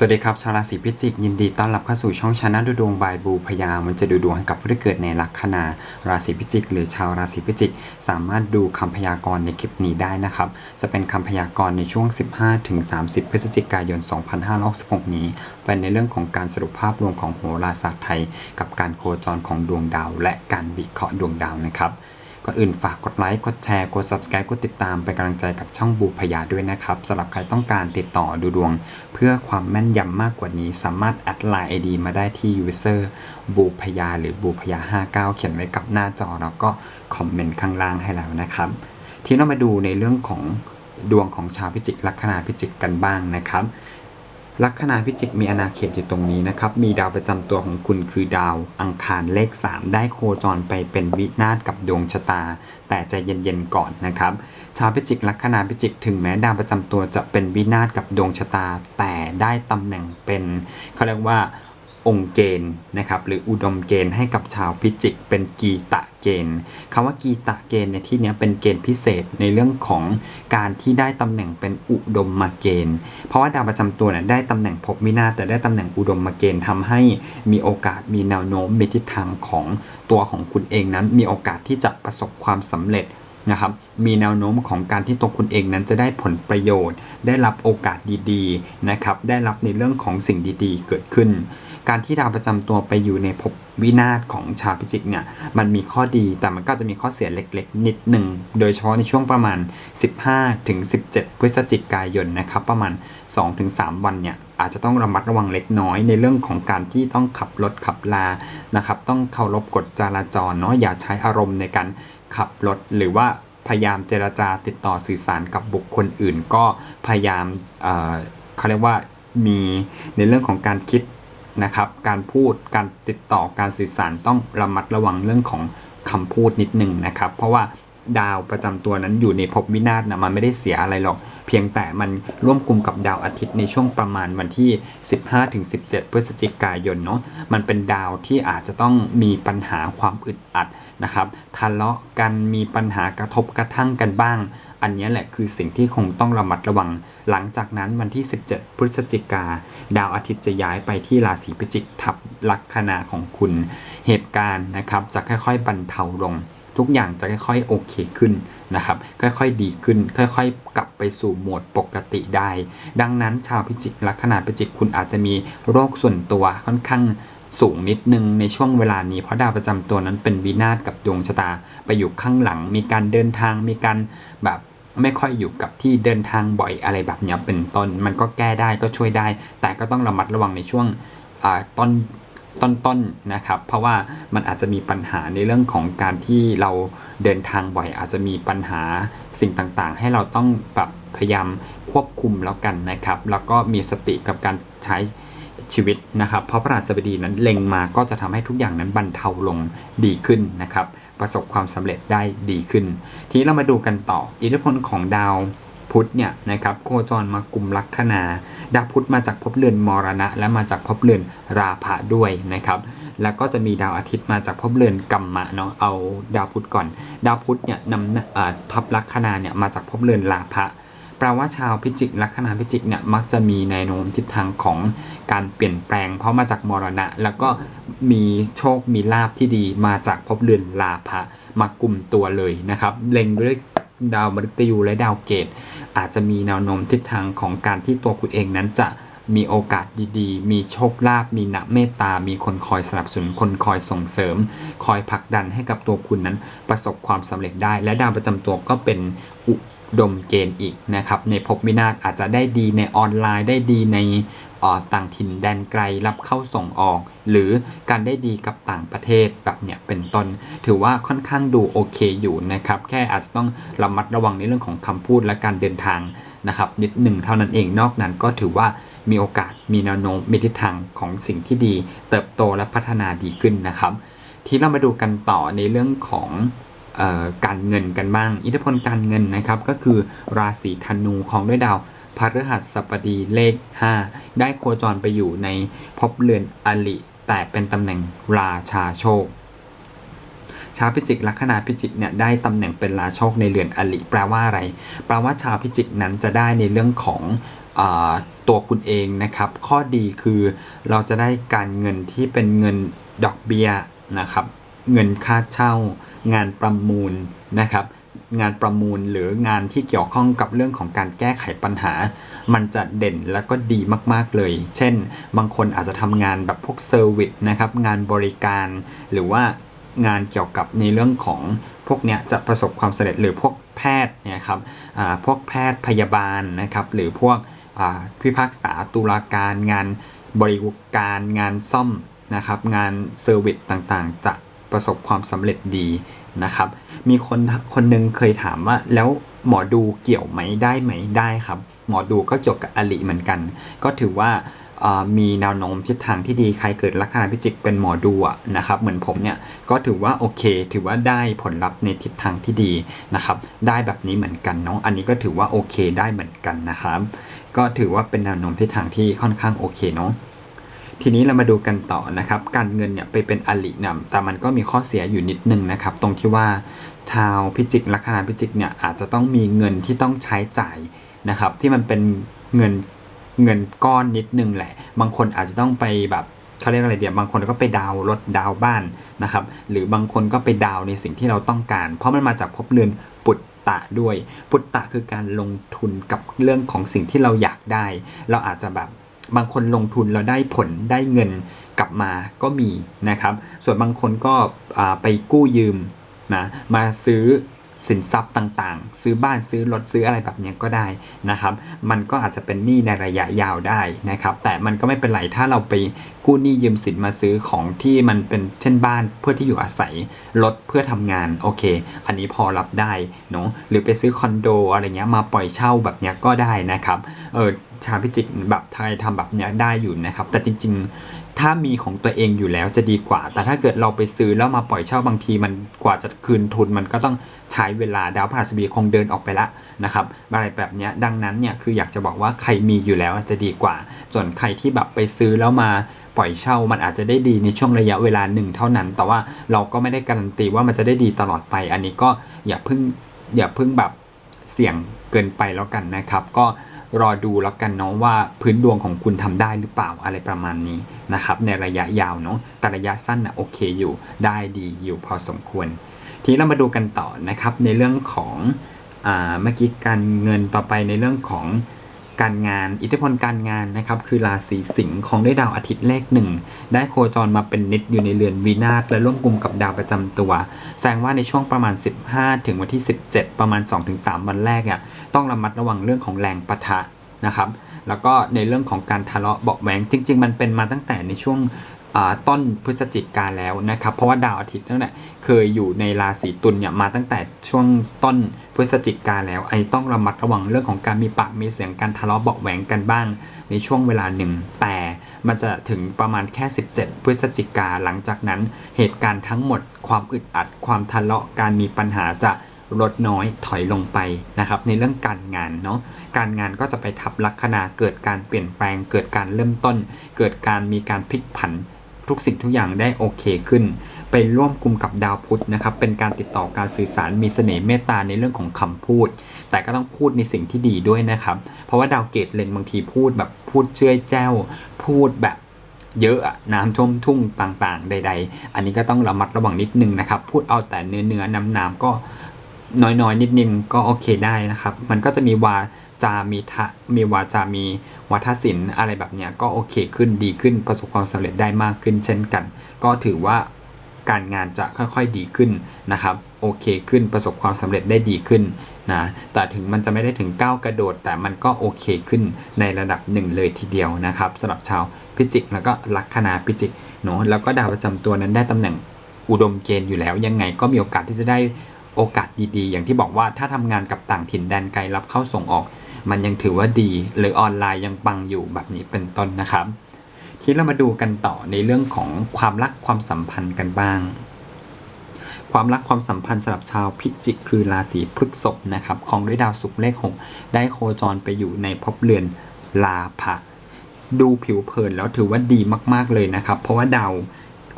สวัสดีครับชาวราศีพิจิก ยินดีต้อนรับเข้าสู่ช่องชาแนลดูดวงบายบูพยามันจะดูดวงให้กับผู้ที่เกิดในลัคนาราศีพิจิก หรือชาวราศีพิจิก สามารถดูคำพยากรณ์ในคลิปนี้ได้นะครับ จะเป็นคำพยากรณ์ในช่วง 15-30 พฤศจิกายน 2566 นี้ เป็นในเรื่องของการสรุปภาพรวมของโหราศาสตร์ไทย กับการโคจรของดวงดาว และการวิเคราะห์ดวงดาวนะครับ ก่อนอื่นฝากกดไลค์กดแชร์กด subscribe กดติดตามเป็นกำลังใจกับช่องบูพยาด้วยนะครับสำหรับใครต้องการติดต่อดูดวง เพื่อความแม่นยำมากกว่านี้สามารถแอดไลน์ ID มาได้ที่ user บูพยาหรือบูพยา59 เขียนไว้กับหน้าจอแล้วก็คอมเมนต์ข้างล่างให้แล้วนะครับ ที่เรามาดูในเรื่องของดวงของชาวพิจิกลัคนาพิจิกกันบ้างนะครับ ลัคนาพิจิกมีอาณาเขตอยู่ตรงนี้นะครับ มีดาวประจำตัวของคุณคือดาวอังคารเลข 3 ได้โคจรไปเป็นวินาศกับดวงชะตา แต่ใจเย็นๆก่อนนะครับ ชาวพิจิกลัคนาพิจิกถึงแม้ดาวประจำตัวจะเป็นวินาศกับดวงชะตา แต่ได้ตำแหน่งเป็นเขาเรียกว่า องค์เกณฑ์นะครับหรืออุดมเกณฑ์ให้กับชาวพิจิก เป็นกีตะเกณฑ์คำว่ากีตะเกณฑ์ในที่นี้เป็นเกณฑ์พิเศษในเรื่องของการที่ได้ตำแหน่งเป็นอุดมมาเกณฑ์ เพราะว่าดาวประจำตัวเนี่ยได้ตำแหน่งภพวินาศแต่ได้ตำแหน่งอุดมมาเกณฑ์ทำให้มีโอกาสมีแนวโน้มมีทิศทางของตัวของคุณเองนั้น มีโอกาสที่จะประสบความสำเร็จ นะครับมีแนวโน้มของการที่ตัวคุณเองนั้นจะได้ผลประโยชน์ ได้รับโอกาสดีๆนะครับได้รับในเรื่องของสิ่งดีๆ เกิดขึ้น การที่ดาวประจำตัวไปอยู่ในภพวินาศของชาวพิจิกเนี่ยมันมีข้อดีแต่มันก็จะมีข้อเสียเล็กๆ นิดหนึ่งโดยเฉพาะในช่วงประมาณ 15 ถึง 17 พฤศจิกายนนะครับประมาณ 2-3 วันเนี่ยอาจจะต้องระมัดระวังเล็กน้อยในเรื่องของการที่ต้องขับรถขับลานะครับต้องเคารพกฎจราจรเนาะอย่าใช้อารมณ์ในการ ขับรถหรือว่าพยายามเจรจาติดต่อสื่อสารกับบุคคลอื่น ก็พยายามเเขาเรียกว่ามีในเรื่องของการคิดนะครับ การพูดการติดต่อการสื่อสารต้องระมัดระวังเรื่องของคำพูดนิดหนึ่งนะครับ เพราะว่า ดาวประจำตัวนั้นอยู่ในภพวินาศนะมันไม่ได้เสียอะไรหรอก เพียงแต่มันร่วมกลุ่มกับดาวอาทิตย์ในช่วงประมาณวันที่ 15-17 พฤศจิกายนเนาะมันเป็นดาวที่อาจจะต้องมีปัญหาความอึดอัดนะครับทะเลาะกันมีปัญหากระทบกระทั่งกันบ้าง อันนี้แหละคือสิ่งที่คงต้องระมัดระวัง หลังจากนั้นวันที่ 17 พฤศจิกา ดาวอาทิตย์จะย้ายไปที่ราศีพิจิกทับลัคนาของคุณ เหตุการณ์นะครับจะค่อยๆบรรเทาลง ทุกอย่างจะค่อยๆโอเคขึ้นนะครับ ค่อยๆดีขึ้น ค่อยๆ กลับไปสู่โหมดปกติได้ ดังนั้นชาวพิจิกลัคนาพิจิกคุณอาจจะมีโรคส่วนตัวค่อนข้างสูงนิดนึงในช่วงเวลานี้เพราะดาวประจำตัวนั้นเป็นวินาศกับดวงชะตา ไปอยู่ข้างหลัง มีการเดินทางมีการแบบไม่ค่อยอยู่กับที่เดินทางบ่อยอะไรแบบนี้เป็นต้น มันก็แก้ได้ก็ช่วยได้ แต่ก็ต้องระมัดระวังในช่วงอต้น ต้นๆนะครับ เพราะว่ามันอาจจะมีปัญหาในเรื่องของการที่เราเดินทางบ่อยอาจจะมีปัญหาสิ่งต่างๆ ให้เราต้องแบบพยายามควบคุมแล้วกันนะครับ แล้วก็มีสติกับการใช้ชีวิตนะครับ เพราะพระราชบดีนั้นเล็งมาก็จะทำให้ทุกอย่างนั้นบรรเทาลงดีขึ้นนะครับ ประสบความสำเร็จได้ดีขึ้น ทีนี้เรามาดูกันต่อ อิทธิพลของดาวพุธเนี่ยนะครับโคจรมากลุ่มลัคนา ดาวพุธมาจากภพเรือนมรณะ และมาจากภพเรือนราพะด้วยนะครับแล้วก็จะมีดาวอาทิตย์มาจากภพเรือนกัมมะเนาะเอาดาวพุธก่อน ดาวพุธเนี่ยนำทับลัคนาเนี่ยมาจากภพเรือนราพะแปลว่าชาวพิจิกลัคนาพิจิกเนี่ยมักจะมีแนโน้มทิศทางของการเปลี่ยนแปลง เพราะมาจากมรณะ แล้วก็มีโชคมีลาบที่ดีมาจากภพเรือนลาภะมากลุ่มตัวเลยนะครับเล็งด้วย ดาวมฤตยูและดาวเกต อาจจะมีแนวโน้มทิศทางของการที่ตัวคุณเองนั้นจะมีโอกาสดีๆ มีโชคลาภ มีนะเมตตา มีคนคอยสนับสนุน คนคอยส่งเสริม คอยผลักดันให้กับตัวคุณนั้นประสบความสำเร็จได้ และดาวประจำตัวก็เป็นอุดมเกณฑ์อีกนะครับ ในภพวินาศอาจจะได้ดีในออนไลน์ได้ดีใน ต่างถิ่นแดนไกลรับเข้าส่งออก หรือการได้ดีกับต่างประเทศแบบเนี้ยเป็นต้น ถือว่าค่อนข้างดูโอเคอยู่นะครับ แค่อาจจะต้องระมัดระวังในเรื่องของคำพูดและการเดินทางนะครับนิดหนึ่งเท่านั้นเองนอกนั้นก็ถือว่ามีโอกาสมีแนวโน้มมีทิศทางของสิ่งที่ดี เติบโตและพัฒนาดีขึ้นนะครับ ทีนี้เรามาดูกันต่อในเรื่องของออการเงินกันบ้าง อิทธิพลการเงินนะครับ ก็คือราศีธนูของด้วยดาว พฤหัสบดีเลข 5 ได้โคจรไปอยู่ในภพเรือนอลิ แต่เป็นตำแหน่งราชาโชค ชาวพิจิกลัคนาพิจิกเนี่ยได้ตำแหน่งเป็นราโชคในเรือนอลิแปลว่าอะไร แปลว่าชาวพิจิกนั้นจะได้ในเรื่องของอตัวคุณเองนะครับ ข้อดีคือเราจะได้การเงินที่เป็นเงินดอกเบี้ยนะครับ เงินค่าเช่า งานประมูลนะครับ งานประมูลหรืองานที่เกี่ยวข้องกับเรื่องของการแก้ไขปัญหา มันจะเด่นแล้วก็ดีมากๆเลย เช่น บางคนอาจจะทำงานแบบพวกเซอร์วิสนะครับงานบริการ หรือว่างานเกี่ยวกับในเรื่องของพวกเนี้ยจะประสบความสำเร็จหรือพวกแพทย์เนี่ยครับพวกแพทย์พยาบาลนะครับหรือพวกอ่พิพากษาตุลาการงานบริการงานซ่อมนะครับงานเซอร์วิสต่างๆ จะประสบความสำเร็จดี นะครับ มีคนคนหนึ่งเคยถามว่าแล้วหมอดูเกี่ยวไหมได้ไหมได้ครับ หมอดูก็เกี่ยวกับอลิเหมือนกัน ก็ถือว่ามีแนวโน้มทิศทางที่ดีใครเกิดลัคนาพิจิกเป็นหมอดูนะครับเหมือนผมเนี่ยก็ถือว่าโอเค ถือว่าได้ผลลัพธ์ในทิศทางที่ดีนะครับ ได้แบบนี้เหมือนกันเนาะอันนี้ก็ถือว่าโอเคได้เหมือนกันนะครับ ก็ถือว่าเป็นแนวโน้มทิศทางที่ค่อนข้างโอเคเนาะ ทีนี้เรามาดูกันต่อนะครับ การเงินเนี่ยไปเป็นอลินี่ยแต่มันก็มีข้อเสียอยู่นิดนึงนะครับ ตรงที่ว่าชาวพิจิกลัคนาพิจิกเนี่ยอาจจะต้องมีเงินที่ต้องใช้จ่ายนะครับ ที่มันเป็นเงินเงินก้อนนิดนึงแหละ บางคนอาจจะต้องไปแบบเขาเรียกอะไรเดียวบางคนก็ไปดาวรถดาวบ้านนะครับ หรือบางคนก็ไปดาวในสิ่งที่เราต้องการ เพราะมันมาจากภพเรือนปุตตะด้วย ปุตตะคือการลงทุนกับเรื่องของสิ่งที่เราอยากได้ เราอาจจะแบบ บางคนลงทุนแล้วได้ผลได้เงินกลับมาก็มีนะครับ ส่วนบางคนก็ไปกู้ยืมนะมาซื้อสินทรัพย์ต่างๆ ซื้อบ้านซื้อรถซื้ออะไรแบบนี้ก็ได้นะครับ มันก็อาจจะเป็นหนี้ในระยะยาวได้นะครับ แต่มันก็ไม่เป็นไรถ้าเราไปกู้หนี้ยืมสินมาซื้อของที่มันเป็นเช่นบ้านเพื่อที่อยู่อาศัยรถเพื่อทำงานโอเค อันนี้พอรับได้เนาะหรือไปซื้อคอนโดอะไรเงี้ยมาปล่อยเช่าแบบนี้ก็ได้นะครับเออ ชาวพิจิกแบบไทยทำแบบเนี้ยได้อยู่นะครับ แต่จริง ๆ ถ้ามีของตัวเองอยู่แล้วจะดีกว่า แต่ถ้าเกิดเราไปซื้อแล้วมาปล่อยเช่าบางที มันกว่าจะคืนทุนมันก็ต้องใช้เวลาดาวพฤหัสบดีคงเดินออกไปละนะครับอะไรแบบเนี้ยดังนั้นเนี่ยคืออยากจะบอกว่าใครมีอยู่แล้วจะดีกว่าส่วนใครที่แบบไปซื้อแล้วมาปล่อยเช่ามันอาจจะได้ดีในช่วงระยะเวลาหนึ่งเท่านั้น แต่ว่าเราก็ไม่ได้การันตีว่ามันจะได้ดีตลอดไป อันนี้ก็อย่าเพิ่งอย่าเพิ่งแบบเสี่ยงเกินไปแล้วกันนะครับ ก็ รอดูแล้วกันเนาะว่าพื้นดวงของคุณทำได้หรือเปล่าอะไรประมาณนี้นะครับในระยะยาวเนาะแต่ระยะสั้นนะโอเคอยู่ได้ดีอยู่พอสมควร ทีนี้เรามาดูกันต่อนะครับในเรื่องของอเมื่อกี้การเงินต่อไปในเรื่องของ การงาน อิทธิพลการงานนะครับคือราศีสิงห์ของได้ดาวอาทิตย์เลขหนึ่งได้โคจรมาเป็นนิดอยู่ในเรือนวีนาศและร่วมกลุ่มกับดาวประจำตัว แสดงว่าในช่วงประมาณ 15 ถึงวันที่ 17 ประมาณ 2-3 วันแรกอะต้องระมัดระวังเรื่องของแรงปะทะนะครับแล้วก็ในเรื่องของการทะเลาะเบาะแหวงจริง ๆ มันเป็นมาตั้งแต่ในช่วง ต้นพฤศจิกาแล้วนะครับ เพราะว่าดาวอาทิตย์นั่นแหละเคยอยู่ในราศีตุลเนี่ยมาตั้งแต่ช่วงต้นพฤศจิกาแล้วไอ้ต้องระมัดระวังเรื่องของการมีปากมีเสียงการทะเลาะเบาแหวงกันบ้างในช่วงเวลาหนึ่ง แต่มันจะถึงประมาณแค่ 17 พฤศจิกาหลังจากนั้น เหตุการณ์ทั้งหมด ความอึดอัด ความทะเลาะการมีปัญหาจะลดน้อยถอยลงไปนะครับในเรื่องการงานเนาะการงานก็จะไปทับลัคนาเกิดการเปลี่ยนแปลง เกิดการเริ่มต้น เกิดการมีการพลิกผัน ทุกสิ่งทุกอย่างได้โอเคขึ้นไปร่วมกลุ่มกับดาวพุธนะครับ เป็นการติดต่อการสื่อสารมีเสน่ห์เมตตาในเรื่องของคำพูด แต่ก็ต้องพูดในสิ่งที่ดีด้วยนะครับ เพราะว่าดาวเกตเลนบางทีพูดแบบพูดเชื่อยแจ้ว พูดแบบเยอะน้ำท่วมทุ่งต่างๆ ใด ๆ อันนี้ก็ต้องระมัดระวังนิดนึงนะครับ พูดเอาแต่เนื้อเนื้อน้ำน้ำๆก็น้อยๆ นิดนึงก็โอเคได้นะครับ มันก็จะมีวา จามีทะมีวาจามีวัฒศิลป์อะไรแบบเนี้ยก็โอเคขึ้นดีขึ้นประสบความสำเร็จได้มากขึ้น เช่นกัน ก็ถือว่าการงานจะค่อยๆดีขึ้นนะครับโอเคขึ้นประสบความสำเร็จได้ดีขึ้นนะแต่ถึงมันจะไม่ได้ถึงก้าวกระโดด แต่มันก็โอเคขึ้นในระดับหนึ่งเลยทีเดียวนะครับสำหรับชาวพิจิกแล้วก็ลัคนาพิจิกเนาะแล้วก็ดาวประจำตัวนั้นได้ตำแหน่งอุดมเกณฑ์อยู่แล้ว ยังไงก็มีโอกาสที่จะได้โอกาสดีๆ อย่างที่บอกว่าถ้าทำงานกับต่างถิ่นแดนไกลรับเข้าส่งออก มันยังถือว่าดี หรือออนไลน์ยังปังอยู่แบบนี้เป็นต้นนะครับ ทีนี้เรามาดูกันต่อในเรื่องของความรักความสัมพันธ์กันบ้าง ความรักความสัมพันธ์สำหรับชาวพิจิกคือราศีพฤษภนะครับของด้วยดาวศุกร์เลขหกได้โคจรไปอยู่ในภพเรือนลาภะดูผิวเผินแล้วถือว่าดีมาก ๆเลยนะครับ เพราะว่าดาว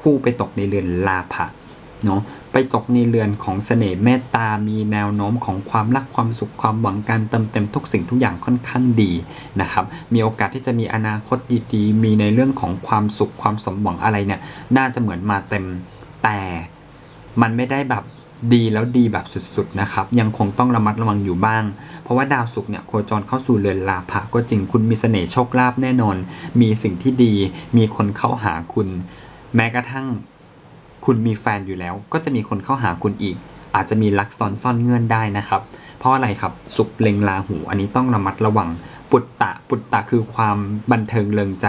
คู่ไปตกในเรือนลาภะเนาะ ไปตกในเรือนของเสน่ห์เมตตา มีแนวโน้มของความรักความสุขความหวังการเติมเต็มทุกสิ่งทุกอย่างค่อนข้างดีนะครับ มีโอกาสที่จะมีอนาคตดีๆ มีในเรื่องของความสุขความสมหวังอะไรเนี่ย น่าจะเหมือนมาเต็ม แต่มันไม่ได้แบบดีแล้วดีแบบสุดๆนะครับ ยังคงต้องระมัดระวังอยู่บ้าง เพราะว่าดาวศุกร์เนี่ยโคจรเข้าสู่เรือนลาภะก็จริงคุณมีเสน่ห์โชคลาภแน่นอน มีสิ่งที่ดี มีคนเข้าหาคุณ แม้กระทั่ง คุณมีแฟนอยู่แล้ว ก็จะมีคนเข้าหาคุณอีก อาจจะมีลักซ้อนซ่อนเงื่อนได้นะครับ เพราะอะไรครับสุขเล็งลาหู อันนี้ต้องระมัดระวัง ปุตตะปุตตะคือความบันเทิงเริงใจ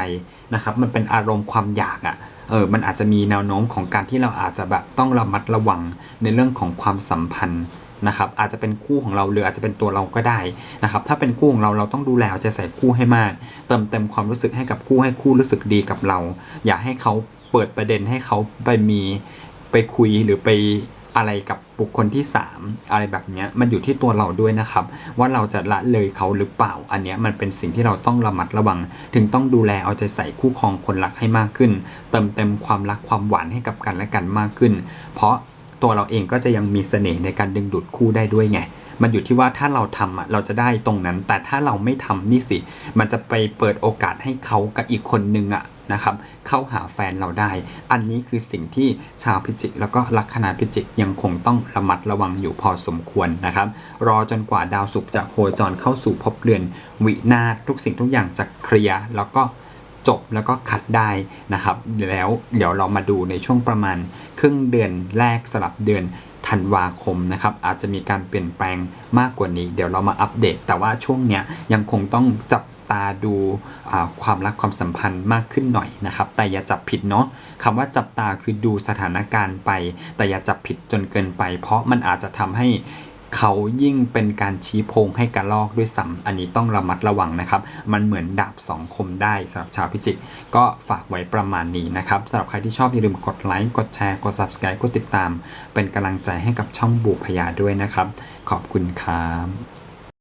นะครับ มันเป็นอารมณ์ความอยากอะ่ะเออมันอาจจะมีแนวโน้มของการที่เราอาจจะแบบต้องระมัดระวังในเรื่องของความสัมพันธ์นะครับอาจจะเป็นคู่ของเราหรืออาจจะเป็นตัวเราก็ได้นะครับถ้าเป็นคู่ของเราเราต้องดูแลเอาใจใส่คู่ให้มาก เติมเต็มความรู้สึกให้กับคู่ให้คู่รู้สึกดีกับเรา อย่าให้เขา เปิดประเด็นให้เขาไปมีไปคุยหรือไปอะไรกับบุคคลที่ 3 อะไรแบบนี้มันอยู่ที่ตัวเราด้วยนะครับ ว่าเราจะละเลยเขาหรือเปล่า อันนี้มันเป็นสิ่งที่เราต้องระมัดระวัง ถึงต้องดูแลเอาใจใส่คู่ครองคนรักให้มากขึ้น เติมเต็มความรักความหวานให้กับกันและกันมากขึ้น เพราะตัวเราเองก็จะยังมีเสน่ห์ในการดึงดูดคู่ได้ด้วยไง มันอยู่ที่ว่าถ้าเราทำอะเราจะได้ตรงนั้น แต่ถ้าเราไม่ทำนี่สิ มันจะไปเปิดโอกาสให้เขากับอีกคนนึงอะ นะครับเข้าหาแฟนเราได้ อันนี้คือสิ่งที่ชาวพิจิก แล้วก็ลัคนาพิจิกยังคงต้องระมัดระวังอยู่พอสมควรนะครับ รอจนกว่าดาวศุกร์จะโคจรเข้าสู่ภพเรือน วินาศทุกสิ่งทุกอย่างจะเคลียร์แล้วก็จบแล้วก็คัดได้นะครับ แล้วเดี๋ยวเรามาดูในช่วงประมาณ ครึ่งเดือนแรกสลับเดือนธันวาคมนะครับอาจจะมีการเปลี่ยนแปลงมากกว่านี้ เดี๋ยวเรามาอัปเดต แต่ว่าช่วงเนี้ยยังคงต้องจับ ตาดูความรักความสัมพันธ์มากขึ้นหน่อยนะครับ แต่อย่าจับผิดเนาะคำว่าจับตาคือดูสถานการณ์ไป แต่อย่าจับผิดจนเกินไป เพราะมันอาจจะทำให้เขายิ่งเป็นการชี้โพงให้กระลอกด้วยซ้ำอันนี้ต้องระมัดระวังนะครับ มันเหมือนดาบสองคมได้สำหรับชาวพิจิก ก็ฝากไว้ประมาณนี้นะครับสำหรับใครที่ชอบอย่าลืมกดไลค์กดแชร์กด subscribe กดติดตาม เป็นกำลังใจให้กับช่องบูพยาด้วยนะครับ ขอบคุณครับ